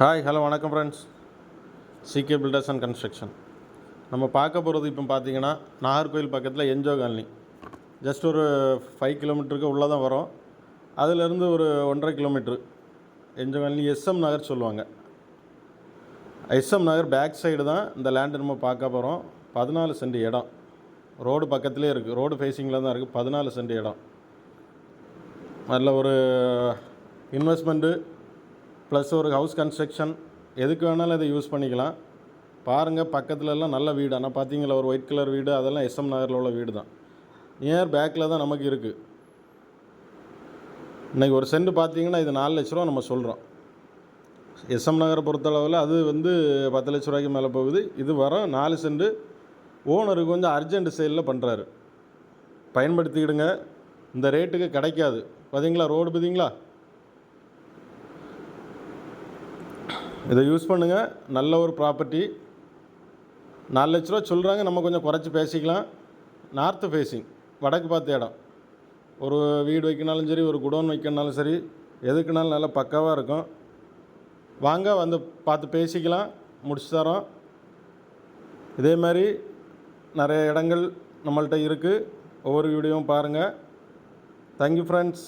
Hi hello வணக்கம் friends CK builders and construction நம்ம பார்க்க போகிறது இப்போ பார்த்தீங்கன்னா நாகர்கோவில் பக்கத்தில் என்ஜோ காலனி ஜஸ்ட் ஒரு ஃபைவ் கிலோமீட்டருக்கு உள்ளே தான் வரும். அதிலேருந்து ஒரு ஒன்றரை கிலோமீட்ரு என்ஜோ காலனி எஸ்எம் நகர் சொல்லுவாங்க. எஸ்எம் நகர் பேக் சைடு தான் இந்த லேண்டு நம்ம பார்க்க போகிறோம் பதினாலு சென்ட் இடம். ரோடு பக்கத்துலேயே இருக்குது ரோடு ஃபேஸிங்கில் தான் இருக்குது பதினாலு சென்ட் இடம். நல்ல ஒரு இன்வெஸ்ட்மெண்ட்டு ப்ளஸ் ஒரு ஹவுஸ் கன்ஸ்ட்ரக்ஷன். எதுக்கு வேணாலும் இதை யூஸ் பண்ணிக்கலாம். பாருங்கள் பக்கத்துலலாம் நல்ல வீடு. ஆனால் பார்த்தீங்களா ஒரு ஒயிட் கலர் வீடு அதெல்லாம் எஸ்எம் நகரில் உள்ள வீடு தான் நியர் பேக்கில் தான் நமக்கு இருக்குது இன்றைக்கி ஒரு சென்ட் பார்த்தீங்கன்னா இது நாலு லட்ச ரூபா நம்ம சொல்கிறோம் எஸ்எம் நகரை பொறுத்தளவில் அது வந்து பத்து லட்ச ரூபாய்க்கு மேலே போகுது. இது வர நாலு சென்ட் ஓனருக்கு கொஞ்சம் அர்ஜென்ட் சேலில் பண்ணுறாரு பயன்படுத்திக்கிடுங்க. இந்த ரேட்டுக்கு கிடைக்காது. பார்த்தீங்களா ரோடு பார்த்தீங்களா இதை யூஸ் பண்ணுங்கள் நல்ல ஒரு ப்ராப்பர்ட்டி நாலு லட்ச ரூபா சொல்கிறாங்க நம்ம கொஞ்சம் குறைச்சி பேசிக்கலாம். நார்த்து ஃபேஸிங் வடக்கு பார்த்த இடம். ஒரு வீடு வைக்கணாலும் சரி ஒரு குடோன் வைக்கணுனாலும் சரி எதுக்குனாலும் நல்லா பக்காவாக இருக்கும். வாங்க வந்து பார்த்து பேசிக்கலாம். முடிச்சு தரோம். இதே மாதிரி நிறைய இடங்கள் நம்மள்கிட்ட இருக்குது ஒவ்வொரு வீடியோவும் பாருங்கள் தேங்க்யூ ஃப்ரெண்ட்ஸ்